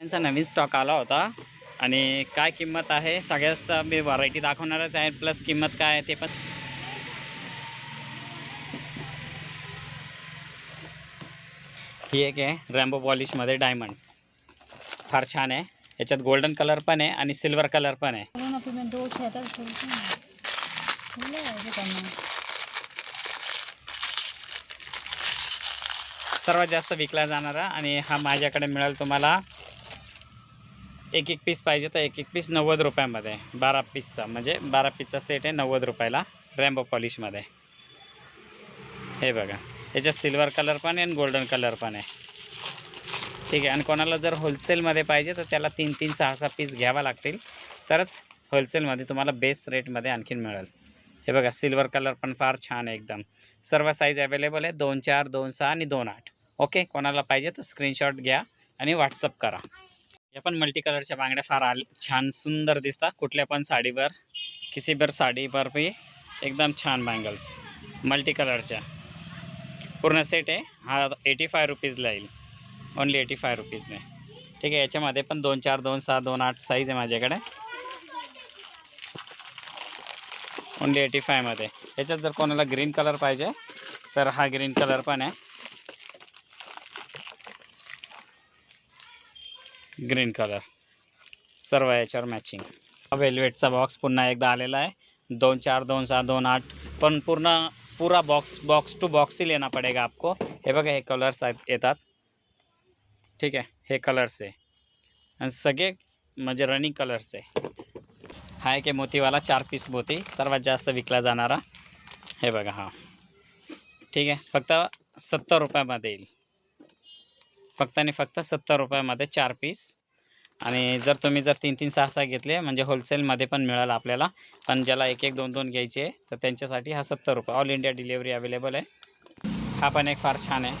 त्यांचा नवीन स्टॉक आला होता. आणि काय किंमत आहे? सगळ्याचा मी व्हरायटी दाखवणारच आहे. प्लस किंमत काय आहे ते पण. ही एक आहे. रॅम्बो पॉलिशमध्ये डायमंड फार छान आहे. याच्यात गोल्डन कलर पण आहे आणि सिल्वर कलर पण आहे. सर्वात जास्त विकला जाणारा आणि हा माझ्याकडे मिळेल तुम्हाला. एक एक पीस पाहिजे तर एक एक पीस नव्वद रुपयामध्ये. बारा पीसचा म्हणजे बारा पीसचा सेट आहे नव्वद रुपयाला रॅम्बो पॉलिशमध्ये हे बघा. याच्यात सिल्वर कलर पण आहे आणि गोल्डन कलर पण आहे. ठीक आहे. आणि कोणाला जर होलसेलमध्ये पाहिजे तर त्याला तीन तीन सहा सहा पीस घ्यावा लागतील. तरच होलसेलमध्ये तुम्हाला बेस्ट रेटमध्ये आणखीन मिळेल. हे बघा सिल्वर कलर पण फार छान आहे एकदम. सर्व साईज अवेलेबल आहे. दोन चार दोन सहा आणि दोन आठ. ओके कोणाला पाहिजे तर स्क्रीनशॉट घ्या आणि व्हॉट्सअप करा. या पण मल्टी कलरच्या बांगड्या फार आल छान सुंदर दिसतात कुठल्या पण साडीवर किसीभर साडीवर भी एकदम छान बँगल्स मल्टी कलरच्या पूर्ण सेट आहे. हा एटी फाय रुपीजला येईल. ओनली एटी फाय रुपीजने ठीक आहे याच्यामध्ये पण दोन चार दोन सहा दोन आठ साईज आहे माझ्याकडे. ओनली एटी फायमध्ये याच्यात जर कोणाला ग्रीन कलर पाहिजे तर हा ग्रीन कलर पण आहे. Green colour. सर्व याच्यावर मॅचिंग हा वेल्वेटचा बॉक्स पुन्हा एकदा आलेला आहे. दोन चार, दोन सहा, दोन आठ. पण पूर्ण पूरा बॉक्स बॉक्स टू बॉक्स ही लेना पडेगा आपको. हे बघा, हे कलर्स येतात. ठीक आहे, हे कलर्स आहे. आणि सगळे म्हणजे रनिंग कलर्स आहे. हा एक मोतीवाला, चार पीस मोती. सर्वात जास्त विकला जाणारा. हे बघा, हा. ठीक आहे, फक्त सत्तर रुपयामध्ये येईल. फक्त आणि फक्त सत्तर रुपयामध्ये चार पीस. आणि जर तुम्ही जर तीन तीन सहा सहा घेतले म्हणजे होलसेलमध्ये पण मिळालं आपल्याला. पण ज्याला एक एक दोन दोन घ्यायचे तर त्यांच्यासाठी हा सत्तर रुपये. ऑल इंडिया डिलेवरी अवेलेबल आहे. हा पण एक फार छान आहे.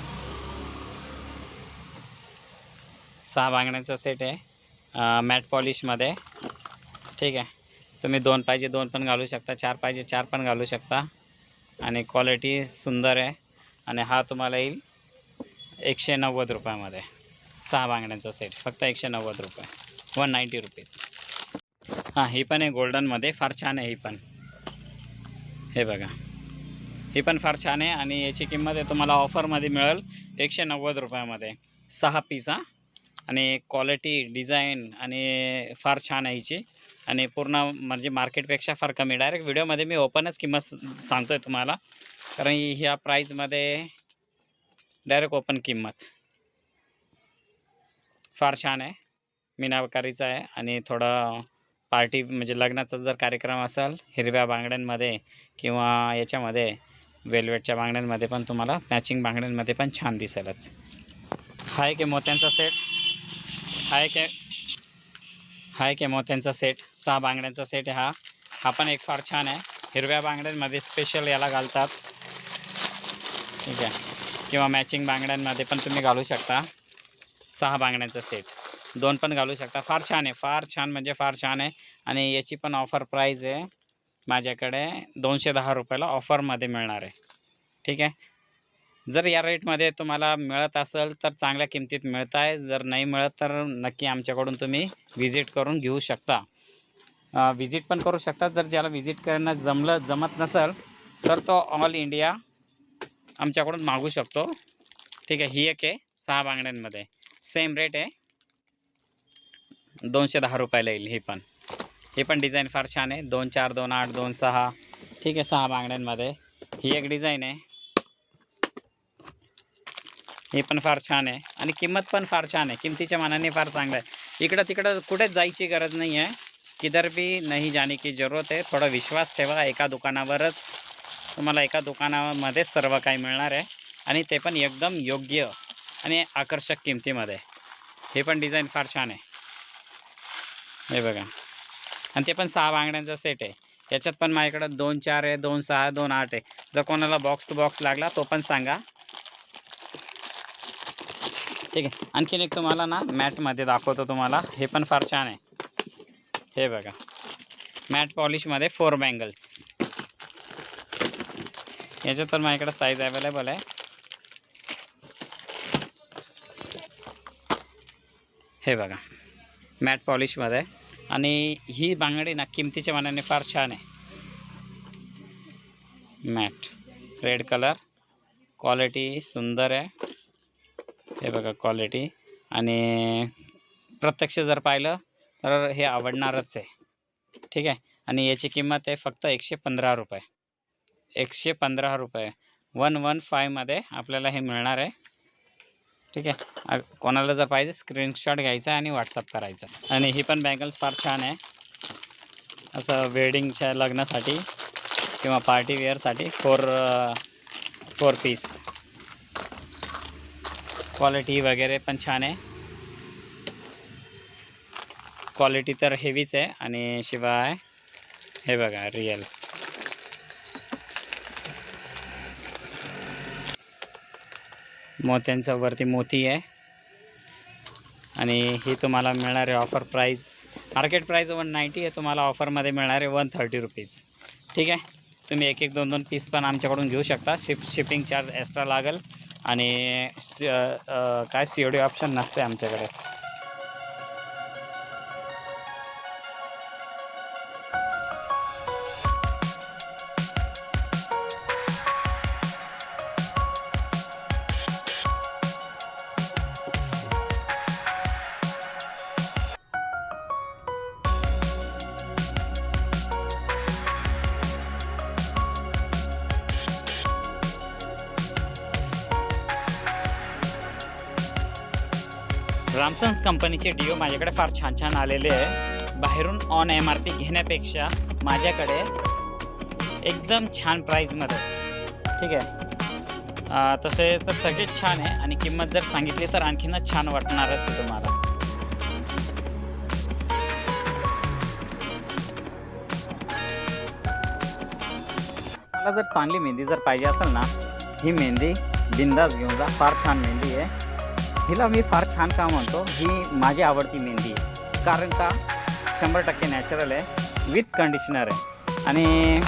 सहा बांगड्यांचा सेट आहे. मॅट पॉलिशमध्ये ठीक आहे. तुम्ही दोन पाहिजे दोन पण घालू शकता. चार पाहिजे चार पण घालू शकता. आणि क्वालिटी सुंदर आहे. आणि हा तुम्हाला येईल एकशे नव्वद रुपयामध्ये. सहा बांगड्यांचा सेट फक्त एकशे नव्वद रुपये. वन नाईंटी रुपीज हां ही पण आहे गोल्डनमध्ये फार छान आहे ही पण. हे बघा. ही पण फार छान आहे आणि याची किंमत आहे तुम्हाला ऑफरमध्ये मिळेल एकशे नव्वद रुपयामध्ये. सहा पीस हां. आणि क्वालिटी डिझाईन आणि फार छान आहे हिची. आणि पूर्ण म्हणजे मार्केटपेक्षा फार कमी. डायरेक्ट व्हिडिओमध्ये मी ओपनच किंमत सांगतो आहे तुम्हाला. कारण ह्या प्राईजमध्ये डायरेक्ट ओपन किंमत. फार छान आहे. मीनाकारीचा आहे आणि थोडं पार्टी म्हणजे लग्नाचा जर कार्यक्रम असेल हिरव्या बांगड्यांमध्ये किंवा याच्यामध्ये वेलवेटच्या बांगड्यांमध्ये पण तुम्हाला मॅचिंग बांगड्यांमध्ये पण छान दिसेलच. हा एक मोत्यांचा सेट हा एक आहे हा एक मोत्यांचा सेट सहा बांगड्यांचा सेट आहे हा. हा पण एक फार छान आहे. हिरव्या बांगड्यांमध्ये स्पेशल याला घालतात. ठीक आहे. किंवा मॅचिंग बांगड्यांमध्ये पण तुम्ही घालू शकता. सहा बांगड्यांचा सेट दोन पण घालू शकता. फार छान आहे. फार छान म्हणजे फार छान आहे. आणि याची पण ऑफर प्राईज आहे माझ्याकडे दोनशे दहा रुपयाला ऑफरमध्ये मिळणार आहे. ठीक आहे? जर या रेटमध्ये तुम्हाला मिळत असेल तर चांगल्या किमतीत मिळत आहे. जर नाही मिळत तर नक्की आमच्याकडून तुम्ही व्हिजिट करून घेऊ शकता. व्हिजिट पण करू शकता. जर ज्याला व्हिजिट करणं जमलं जमत नसेल तर तो ऑल इंडिया आमच्याकडून मागू शकतो. ठीक आहे ही एक आहे सहा बांगड्यांमध्ये. सेम रेट आहे. दोनशे दहा रुपयाला येईल ही पण. ही पण डिझाईन फार छान आहे. दोन चार दोन आठ दोन सहा. ठीक आहे सहा बांगड्यांमध्ये. ही एक डिझाईन आहे. ही पण फार छान आहे. आणि किंमत पण फार छान आहे. किमतीच्या मानाने फार चांगलं आहे. इकडं तिकडं कुठेच जायची गरज नाही आहे किधर बी नाही जाणे की ज़रूरत आहे. थोडा विश्वास ठेवा. एका दुकानावरच तुम्हाला एका दुकानामध्ये सर्व काही मिळणार आहे. आणि ते पण एकदम योग्य आणि आकर्षक किमतीमध्ये. हे पण डिझाईन फार छान आहे. हे बघा. आणि ते पण सहा बांगड्यांचा सेट आहे. याच्यात पण माझ्याकडं दोन चार आहे दोन सहा दोन आठ आहे. जर कोणाला बॉक्स टू बॉक्स लागला तो पण सांगा. ठीक आहे. आणखीन एक तुम्हाला ना मॅटमध्ये दाखवतो तुम्हाला. हे पण फार छान आहे. हे बघा. मॅट पॉलिशमध्ये फोर बँगल्स याच्यात तर माझ्याकडे साईज अवेलेबल आहे. हे बघा मॅट पॉलिशमध्ये आणि ही बांगडी ना किमतीच्या मानाने फार छान आहे. मॅट रेड कलर क्वालिटी सुंदर आहे. हे बघा क्वालिटी आणि प्रत्यक्ष जर पाहिलं तर हे आवडणारच आहे. ठीक आहे? आणि याची किंमत आहे फक्त एकशे पंधरा रुपये. एकशे पंधरा रुपये. वन वन फायमध्ये आपल्याला हे मिळणार आहे. ठीक आहे? कोणाला जर पाहिजे स्क्रीनशॉट घ्यायचा आणि व्हॉट्सअप करायचा. आणि ही पण बँगल्स फार छान आहे. असं वेडिंगच्या लग्नासाठी किंवा पार्टी वेअरसाठी फोर फोर पीस क्वालिटी वगैरे पण छान आहे. क्वालिटी तर हेवीच आहे आणि शिवाय हे बघा रिअल मोत्यांचं वरती मोती आहे. आणि ही तुम्हाला मिळणार आहे offer price market price one ninety आहे तुम्हाला ऑफरमध्ये मिळणार आहे वन थर्टी रुपीज ठीक आहे? तुम्ही एक एक दोन दोन पीस पण आमच्याकडून घेऊ शकता. शिप शिपिंग चार्ज एक्स्ट्रा लागेल. आणि काय सी ओ डी ऑप्शन नसते आमच्याकडे. रामसन्स कंपनीचे डिओ माझ्याकडे फार छान छान आलेले आहे. बाहेरून ऑन एम आर पी घेण्यापेक्षा माझ्याकडे एकदम छान प्राईजमध्ये ठीक आहे? तसे तर सगळेच छान आहे आणि किंमत जर सांगितली तर आणखीनच छान वाटणारच आहे तुम्हाला. मला जर चांगली मेहंदी जर पाहिजे असेल ना ही मेहंदी बिंदास घेऊन जा. फार छान मेहंदी आहे. हिला मी फार छान का म्हणतो ही माझी आवडती मेहंदी आहे. कारण का? शंभर टक्के नॅचरल आहे विथ कंडिशनर आहे. आणि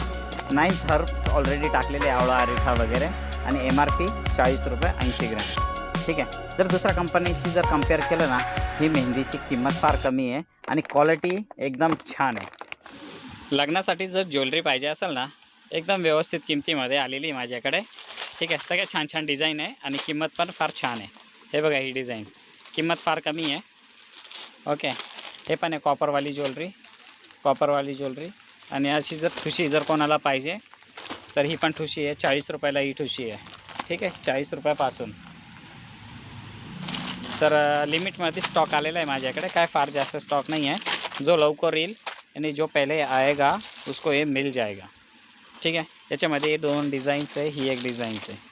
नाईस हर्ब्स ऑलरेडी टाकलेले आवळा अरिठा वगैरे. आणि एम आर पी चाळीस रुपये ऐंशी ग्रॅम. ठीक आहे? जर दुसऱ्या कंपनीची जर कंपेअर केलं ना ही मेहंदीची किंमत फार कमी आहे आणि क्वालिटी एकदम छान आहे. लग्नासाठी जर ज्वेलरी पाहिजे असेल ना एकदम व्यवस्थित किमतीमध्ये आलेली आहे माझ्याकडे. ठीक आहे? सगळ्या छान छान डिझाईन आहे आणि किंमत पण फार छान आहे. हे बघा ही डिझाईन. किंमत फार कमी आहे. ओके. हे पण आहे कॉपरवाली ज्वेलरी. कॉपरवाली ज्वेलरी. आणि अशी जर ठुशी जर कोणाला पाहिजे तर ही पण ठुशी आहे. चाळीस रुपयाला ही ठुशी आहे. ठीक आहे? चाळीस रुपयापासून. तर लिमिटमध्ये स्टॉक आलेला आहे माझ्याकडे. काय फार जास्त स्टॉक नाही आहे. जो लवकर येईल आणि जो पहिले आएगा उसको ये मिल जाएगा. ठीक आहे? याच्यामध्ये दोन डिझाईन्स आहे. ही एक डिझाईन्स आहे.